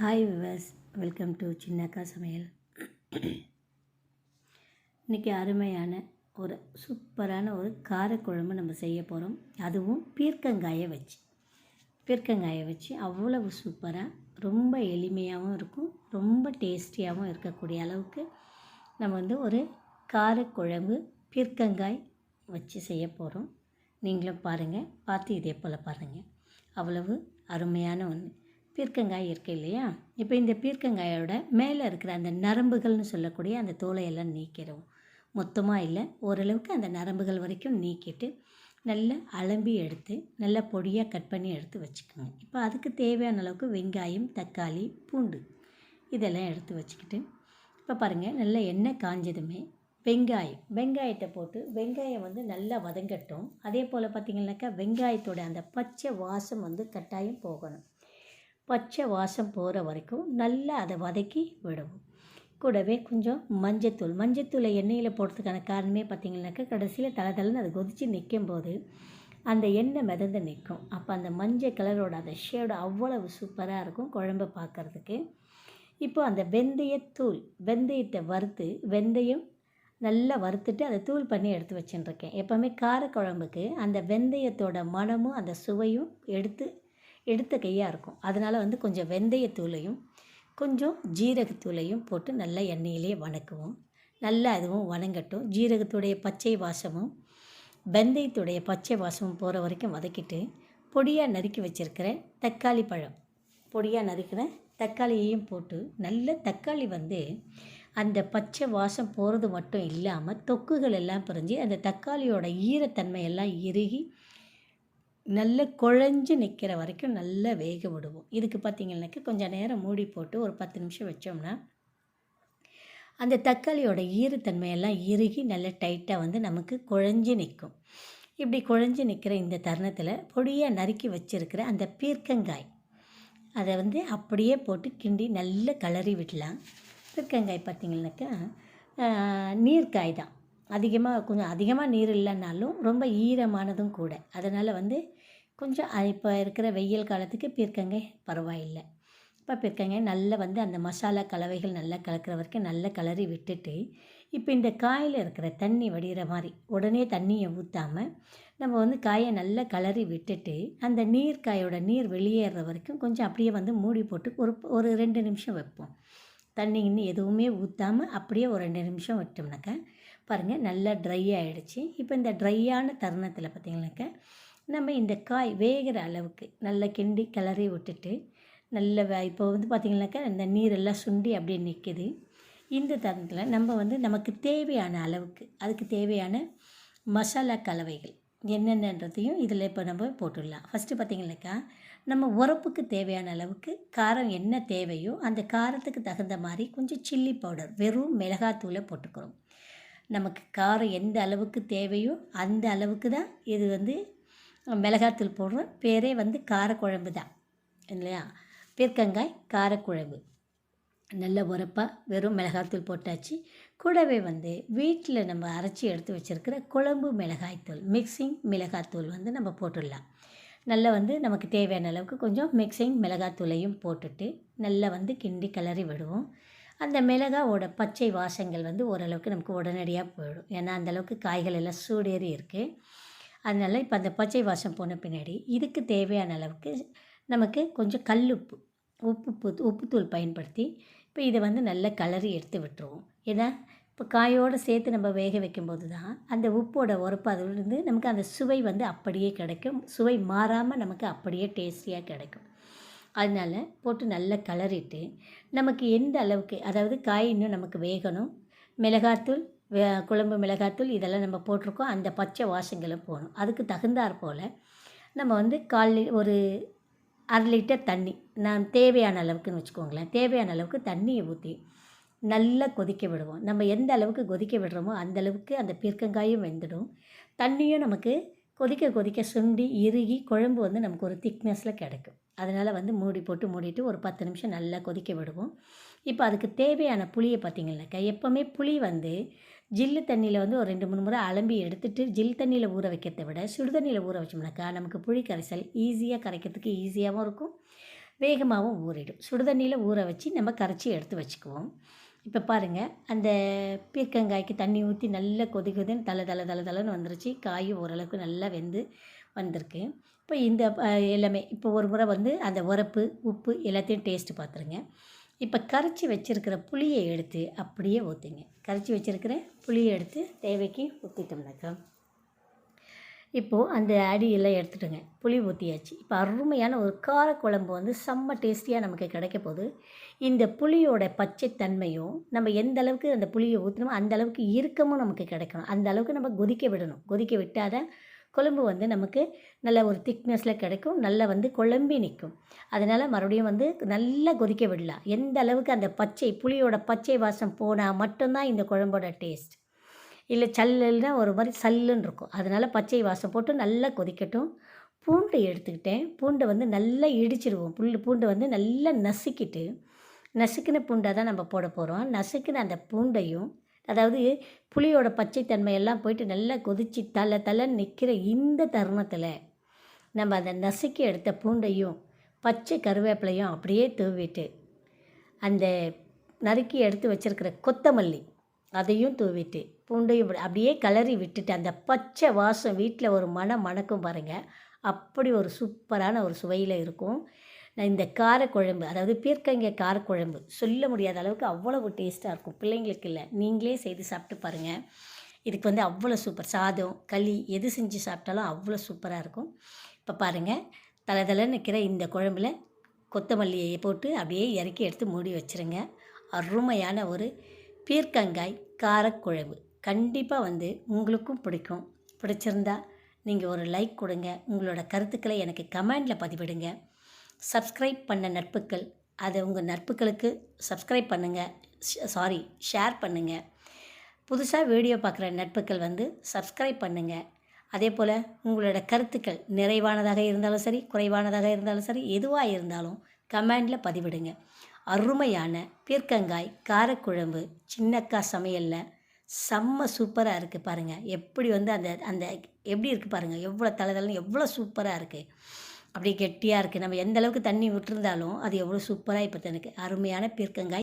Hi viewers welcome to Chinnakka Samayal இன்றைக்கி அருமையான ஒரு சூப்பரான ஒரு காரக்குழம்பு நம்ம செய்ய போகிறோம் அதுவும் பீர்க்கங்காயை வச்சு. பீர்க்கங்காயை வச்சு அவ்வளவு சூப்பராக ரொம்ப எளிமையாகவும் இருக்கும் ரொம்ப டேஸ்டியாகவும் இருக்கக்கூடிய அளவுக்கு நம்ம வந்து ஒரு காரக்குழம்பு பீர்க்கங்காய் வச்சு செய்ய போகிறோம் நீங்களும் பாருங்கள் பார்த்து இதே போல் பாருங்கள் அவ்வளவு அருமையான ஒன்று பீர்க்கங்காய் இருக்கு இல்லையா? இப்போ இந்த பீர்க்கங்காயோட மேலே இருக்கிற அந்த நரம்புகள்னு சொல்லக்கூடிய அந்த தோலையெல்லாம் நீக்கிறோம் மொத்தமாக இல்லை ஓரளவுக்கு அந்த நரம்புகள் வரைக்கும் நீக்கிட்டு நல்லா அலம்பி எடுத்து நல்லா பொடியாக கட் பண்ணி எடுத்து வச்சுக்கோங்க. இப்போ அதுக்கு தேவையான அளவுக்கு வெங்காயம் தக்காளி பூண்டு இதெல்லாம் எடுத்து வச்சுக்கிட்டு இப்போ பாருங்கள் நல்லா எண்ணெய் காஞ்சதுமே வெங்காயம். வெங்காயத்தை போட்டு வெங்காயம் வந்து நல்லா வதங்கட்டும். அதே போல் பார்த்திங்கனாக்கா வெங்காயத்தோட அந்த பச்சை வாசம் வந்து கட்டாயம் போகணும். பச்சை வாசம் போகிற வரைக்கும் நல்லா அதை வதக்கி விடுவோம். கூடவே கொஞ்சம் மஞ்சத்தூள். மஞ்சத்தூளை எண்ணெயில் போடுறதுக்கான காரணமே பார்த்திங்கனாக்கா கடைசியில் தலை தலைன்னு அது கொதித்து நிற்கும் போது அந்த எண்ணெய் மிதந்து நிற்கும். அப்போ அந்த மஞ்சள் கலரோட அந்த ஷேடு அவ்வளவு சூப்பராக இருக்கும் குழம்பு பார்க்குறதுக்கு. இப்போ அந்த வெந்தயத்தூள் வெந்தயத்தை வறுத்து வெந்தயம் நல்லா வறுத்துட்டு அதை தூள் பண்ணி எடுத்து வச்சுட்டுருக்கேன். எப்போவுமே காரக்குழம்புக்கு அந்த வெந்தயத்தோட மணமும் அந்த சுவையும் எடுத்து எடுத்த கையாக இருக்கும். அதனால் வந்து கொஞ்சம் வெந்தயத்தூளையும் கொஞ்சம் ஜீரகத்தூளையும் போட்டு நல்லா எண்ணெயிலே வணக்குவோம். நல்லா அதுவும் வணங்கட்டும். ஜீரகத்துடைய பச்சை வாசமும் வெந்தயத்துடைய பச்சை வாசமும் போகிற வரைக்கும் வதக்கிட்டு பொடியாக நறுக்கி வச்சுருக்கிறேன் தக்காளி பழம் பொடியாக நறுக்கிறேன் தக்காளியையும் போட்டு நல்ல தக்காளி வந்து அந்த பச்சை வாசம் போகிறது மட்டும் இல்லாமல் தொக்குகள் எல்லாம் பிரிஞ்சு அந்த தக்காளியோட ஈரத்தன்மையெல்லாம் இறுகி நல்ல குழஞ்சு நிற்கிற வரைக்கும் நல்லா வேக விடுவோம். இதுக்கு பார்த்திங்கனாக்கா கொஞ்சம் நேரம் மூடி போட்டு ஒரு பத்து நிமிஷம் வச்சோம்னா அந்த தக்காளியோட ஈரத்தன்மையெல்லாம் இறுகி நல்ல டைட்டாக வந்து நமக்கு குழஞ்சு நிற்கும் இப்படி குழஞ்சு நிற்கிற இந்த தருணத்தில் பொடியாக நறுக்கி வச்சுருக்கிற அந்த பீர்க்கங்காய் அதை வந்து அப்படியே போட்டு கிண்டி நல்ல கலரி விடலாம். பீர்க்கங்காய் பார்த்திங்கனாக்கா நீர்க்காய் தான். அதிகமாக கொஞ்சம் அதிகமாக நீர் இல்லைன்னாலும் ரொம்ப ஈரமானதும் கூட. அதனால் வந்து கொஞ்சம் இப்போ இருக்கிற வெயில் காலத்துக்கு பீர்க்கங்காய் பரவாயில்லை. இப்போ பீர்க்கங்காய் நல்லா வந்து அந்த மசாலா கலவைகள் நல்லா கலக்கிற வரைக்கும் நல்லா கலரி விட்டுட்டு இப்போ இந்த காயில் இருக்கிற தண்ணி வடிகிற மாதிரி உடனே தண்ணியை ஊற்றாமல் நம்ம வந்து காயை நல்லா கலரி விட்டுட்டு அந்த நீர் காயோட நீர் வெளியேற வரைக்கும் கொஞ்சம் அப்படியே வந்து மூடி போட்டு ஒரு ஒரு ரெண்டு நிமிஷம் வைப்போம். தண்ணி இன்னும் எதுவுமே ஊற்றாமல் அப்படியே ஒரு ரெண்டு நிமிஷம் விட்டோம்னாக்கா பாருங்கள் நல்லா ட்ரை ஆகிடுச்சு இப்போ இந்த ட்ரையான தருணத்தில் பார்த்திங்கனாக்கா நம்ம இந்த காய் வேகிற அளவுக்கு நல்லா கிண்டி கிளறி விட்டுட்டு நல்ல இப்போ வந்து பார்த்திங்கனாக்கா இந்த நீரெல்லாம் சுண்டி அப்படியே நிற்கிது இந்த தருணத்தில் நம்ம வந்து நமக்கு தேவையான அளவுக்கு அதுக்கு தேவையான மசாலா கலவைகள் என்னென்னன்றதையும் இதில் இப்போ நம்ம போட்டுடலாம். ஃபஸ்ட்டு பார்த்திங்கனாக்கா நம்ம உரப்புக்கு தேவையான அளவுக்கு காரம் என்ன தேவையோ அந்த காரத்துக்கு தகுந்த மாதிரி கொஞ்சம் சில்லி பவுடர் வெறும் மிளகாத்தூளை போட்டுக்கிறோம். நமக்கு காரம் எந்த அளவுக்கு தேவையோ அந்த அளவுக்கு தான் இது வந்து மிளகாத்தூள் போடுறோம். பேரே வந்து காரக்குழம்பு தான். இல்லையா? பீர்க்கங்காய் காரக்குழம்பு. நல்ல உரப்பாக வெறும் மிளகாத்தூள் போட்டாச்சு. கூடவே வந்து வீட்டில் நம்ம அரைச்சி எடுத்து வச்சுருக்கிற குழம்பு மிளகாய்த்தூள் மிக்சிங் மிளகாத்தூள் வந்து நம்ம போட்டுடலாம். நல்லா வந்து நமக்கு தேவையான அளவுக்கு கொஞ்சம் மிக்சிங் மிளகாத்தூளையும் போட்டுட்டு நல்லா வந்து கிண்டி கிளறி விடுவோம். அந்த மிளகாவோட பச்சை வாசங்கள் வந்து ஓரளவுக்கு நமக்கு உடனடியாக போயிடும். ஏன்னா அந்தளவுக்கு காய்கள் எல்லாம் சூடேறி இருக்குது அதனால் இப்போ அந்த பச்சை வாசம் போன பின்னாடி இதுக்கு தேவையான அளவுக்கு நமக்கு கொஞ்சம் கல் உப்பு உப்பு உப்புத்தூள் பயன்படுத்தி இப்போ இதை வந்து நல்லா கலரி எடுத்து விட்டுருவோம். ஏன்னா இப்போ காயோடு சேர்த்து நம்ம வேக வைக்கும்போது தான் அந்த உப்போட உரப்பு அதிலிருந்து நமக்கு அந்த சுவை வந்து அப்படியே கிடைக்கும். சுவை மாறாமல் நமக்கு அப்படியே டேஸ்டியாக கிடைக்கும். அதனால் போட்டு நல்லா கலரிட்டு நமக்கு எந்த அளவுக்கு அதாவது காய் இன்னும் நமக்கு வேகணும். மிளகாத்தூள் குழம்பு மிளகாத்தூள் இதெல்லாம் நம்ம போட்டிருக்கோம். அந்த பச்சை வாசங்களும் போகணும். அதுக்கு தகுந்தாற் போல் நம்ம வந்து கால் ஒரு அரை லிட்டர் தண்ணி நான் தேவையான அளவுக்குன்னு வச்சுக்கோங்களேன். தேவையான அளவுக்கு தண்ணியை ஊற்றி நல்லா கொதிக்க விடுவோம். நம்ம எந்த அளவுக்கு கொதிக்க விடுறோமோ அந்த அளவுக்கு அந்த பீர்க்கங்காயும் வெந்துடும். தண்ணியும் நமக்கு கொதிக்க கொதிக்க சுண்டி இறுகி குழம்பு வந்து நமக்கு ஒரு திக்னஸில் கிடைக்கும். அதனால் வந்து மூடி போட்டு மூடிட்டு ஒரு பத்து நிமிஷம் நல்லா கொதிக்க விடுவோம். இப்போ அதுக்கு தேவையான புளியை பார்த்திங்கனாக்கா எப்போவுமே புளி வந்து ஜில்லு தண்ணியில் வந்து ஒரு ரெண்டு மூணு முறை அலம்பி எடுத்துகிட்டு ஜில் தண்ணியில் ஊற வைக்கிறத விட சுடு தண்ணியில் ஊற வச்சோம்னாக்கா நமக்கு புளி கரைசல் ஈஸியாக கரைக்கிறதுக்கு ஈஸியாகவும் இருக்கும். வேகமாகவும் ஊறிடும். சுடுதண்ணியில் ஊற வச்சு நம்ம கரைச்சி எடுத்து வச்சுக்குவோம். இப்போ பாருங்கள் அந்த பீர்க்கங்காய்க்கு தண்ணி ஊற்றி நல்லா கொதி கொதின்னு தலை தலை தலை தலைன்னு வந்துருச்சு. காயும் ஓரளவுக்கு நல்லா வெந்து வந்திருக்கு. இப்போ இந்த எல்லாமே இப்போ ஒரு முறை வந்து அந்த உரப்பு உப்பு எல்லாத்தையும் டேஸ்ட்டு பார்த்துருங்க. இப்போ கரைச்சி வச்சுருக்கிற புளியை எடுத்து அப்படியே ஊற்றுங்க. கரைச்சி வச்சுருக்கிற புளியை எடுத்து தேவைக்கு ஊற்றிட்டோம்னாக்கா இப்போது அந்த அடியெல்லாம் எடுத்துட்டுங்க. புளி ஊற்றியாச்சு இப்போ அருமையான ஒரு காரக்குழம்பு வந்து செம்ம டேஸ்டியாக நமக்கு கிடைக்க போகுது. இந்த புளியோட பச்சை தன்மையும் நம்ம எந்த அளவுக்கு அந்த புளியை ஊற்றணுமோ அந்த அளவுக்கு இறுக்கமும் நமக்கு கிடைக்கணும். அந்த அளவுக்கு நம்ம கொதிக்க விடணும். கொதிக்க விட்டால் தான் குழம்பு வந்து நமக்கு நல்ல ஒரு திக்னஸில் கிடைக்கும். நல்லா வந்து குழம்பி நிற்கும் அதனால் மறுபடியும் வந்து நல்லா கொதிக்க விடலாம். எந்த அளவுக்கு அந்த பச்சை புளியோட பச்சை வாசம் போனால் மட்டும்தான் இந்த குழம்போட டேஸ்ட் இல்லை சல்லுன்னா ஒரு மாதிரி சல்லுன்னு இருக்கும். அதனால் பச்சை வாசம் போட்டு நல்லா கொதிக்கட்டும். பூண்டு எடுத்துக்கிட்டேன். பூண்டை வந்து நல்லா இடிச்சிடுவோம் புல் பூண்டை வந்து நல்லா நசுக்கிட்டு நசுக்கின பூண்டை தான் நம்ம போட போகிறோம் நசுக்கின அந்த பூண்டையும் அதாவது புளியோட பச்சை தன்மையெல்லாம் போயிட்டு நல்லா கொதிச்சு தலை தலை நிற்கிற இந்த தருணத்தில் நம்ம அந்த நசுக்கி எடுத்த பூண்டையும் பச்சை கருவேப்பிலையும் அப்படியே தூவிட்டு அந்த நறுக்கி எடுத்து வச்சிருக்கிற கொத்தமல்லி அதையும் தூவிட்டு பூண்டையும் அப்படியே கலறி விட்டுட்டு அந்த பச்சை வாசம் வீட்டில் ஒரு மனம் மணக்கும் பாருங்கள் அப்படி ஒரு சூப்பரான ஒரு சுவையில் இருக்கும். இந்த காரக்குழம்பு அதாவது பீர்க்கங்க காரக்குழம்பு சொல்ல முடியாத அளவுக்கு அவ்வளவு டேஸ்ட்டாக இருக்கும். பிள்ளைங்களுக்கு இல்லை. நீங்களே செய்து சாப்பிட்டு பாருங்கள் இதுக்கு வந்து அவ்வளோ சூப்பர் சாதம் களி எது செஞ்சு சாப்பிட்டாலும் அவ்வளோ சூப்பராக இருக்கும். இப்போ பாருங்கள் தலை தலை நிற்கிற இந்த குழம்புல கொத்தமல்லியை போட்டு அப்படியே இறக்கி எடுத்து மூடி வச்சுருங்க. அருமையான ஒரு பீர்க்கங்காய் காரக்குழம்பு. கண்டிப்பாக வந்து உங்களுக்கும் பிடிக்கும். பிடிச்சிருந்தா நீங்கள் ஒரு லைக் கொடுங்க. உங்களோட கருத்துக்களை எனக்கு கமெண்டில் பதிவிடுங்க. சப்ஸ்கிரைப் பண்ண நட்புகள் அதை உங்கள் நட்புகளுக்கு சப்ஸ்கிரைப் பண்ணுங்கள் சாரி ஷேர் பண்ணுங்கள் புதுசாக வீடியோ பார்க்குற நட்புகள் வந்து சப்ஸ்கிரைப் பண்ணுங்கள் அதே போல் உங்களோட கருத்துக்கள் நிறைவானதாக இருந்தாலும் சரி குறைவானதாக இருந்தாலும் சரி எதுவாக இருந்தாலும் கமெண்டில் பதிவிடுங்க. அருமையான பீர்க்கங்காய் காரக்குழம்பு சின்னக்கா சமையலில் செம்ம சூப்பராக இருக்குது பாருங்கள் எப்படி வந்து அந்த அந்த எப்படி இருக்குது பாருங்கள் எவ்வளோ தலை எவ்வளோ சூப்பராக இருக்குது அப்படி கெட்டியாக இருக்குது நம்ம எந்த அளவுக்கு தண்ணி விட்டுருந்தாலும் அது எவ்வளோ சூப்பராக இப்போ எனக்கு அருமையான பீர்க்கங்காய்.